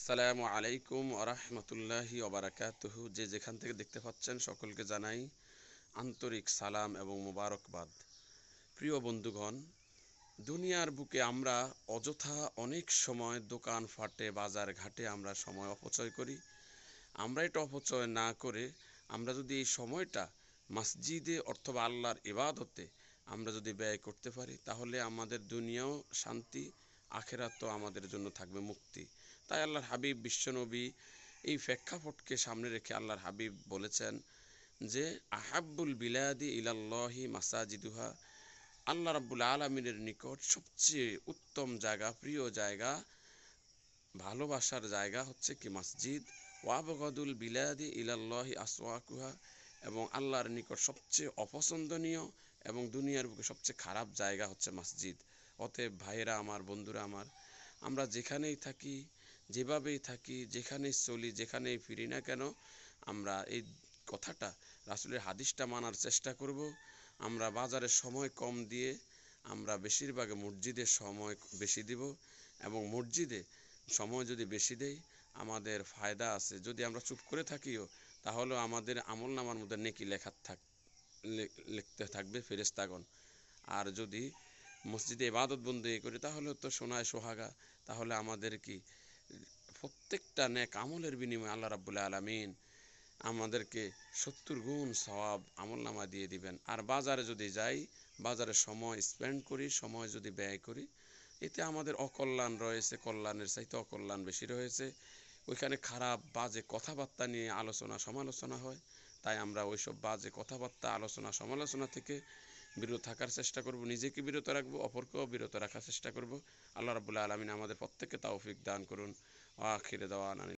আসসালামু আলাইকুম আরহামতুল্লাহি ওবরাকাতুহু যে যেখান থেকে দেখতে পাচ্ছেন, সকলকে জানাই আন্তরিক সালাম এবং মোবারকবাদ। প্রিয় বন্ধুগণ, দুনিয়ার বুকে আমরা অযথা অনেক সময় দোকান ফাটে, বাজার ঘাটে আমরা সময় অপচয় করি। আমরা এটা অপচয় না করে আমরা যদি এই সময়টা মসজিদে অথবা আল্লাহর ইবাদতে আমরা যদি ব্যয় করতে পারি, তাহলে আমাদের দুনিয়াও শান্তি, আখেরাতও আমাদের জন্য থাকবে মুক্তি। তাই আল্লাহর হাবিব বিশ্বনবী এই প্রেক্ষাপটকে সামনে রেখে আল্লাহর হাবিব বলেছেন যে, আহাব্বুল বিলাদি ইলাল্লাহি মাসাজিদুহা। আল্লাহ রাব্বুল আলমিনের নিকট সবচেয়ে উত্তম জায়গা, প্রিয় জায়গা, ভালোবাসার জায়গা হচ্ছে কি মসজিদ? ওয়াবগদুল বিলাদি ইলাল্লাহি আসওয়াকুহা। এবং আল্লাহর নিকট সবচেয়ে অপছন্দনীয় এবং দুনিয়ার বুকে সবচেয়ে খারাপ জায়গা হচ্ছে মসজিদ। অতএব ভাইয়েরা আমার, বন্ধুরা আমার, আমরা যেখানেই থাকি যেভাবেই থাকি, যেখানেই চলি, যেখানেই ফিরি না কেন, আমরা এই কথাটা, রাসুলের হাদিসটা মানার চেষ্টা করব। আমরা বাজারে সময় কম দিয়ে আমরা বেশিরভাগ মসজিদে সময় বেশি দিব এবং মসজিদে সময় যদি বেশি দেই, আমাদের ফায়দা আছে। যদি আমরা চুপ করে থাকিও, তাহলেও আমাদের আমল নামার মধ্যে নেকি লেখা থাক লিখতে থাকবে ফেরেস্তাগণ আর যদি মসজিদে ইবাদত বন্দি করি তাহলে তো সোনায় সোহাগা। তাহলে আমাদের কি প্রত্যেকটা নেক আমলের বিনিময়ে আল্লাহ রাবুল্লাহ আলমিন আমাদেরকে সত্তর গুণ সওয়াব আমল নামা দিয়ে দিবেন। আর বাজারে যদি যাই, বাজারে সময় স্পেন্ড করি, সময় যদি ব্যয় করি, এতে আমাদের অকল্যাণ রয়েছে, কল্যাণের চাইতে অকল্যাণ বেশি রয়েছে। ওইখানে খারাপ, বাজে কথাবার্তা নিয়ে আলোচনা সমালোচনা হয়। তাই আমরা ওইসব বাজে কথাবার্তা আলোচনা সমালোচনা থেকে বিরত থাকার চেষ্টা করব, নিজেকে বিরত রাখব, অপরকেও বিরত রাখার চেষ্টা করব। আল্লাহ রাবুল্লাহ আলমিন আমাদের প্রত্যেককে তাওফিক দান করুন। আখিরে দেওয়া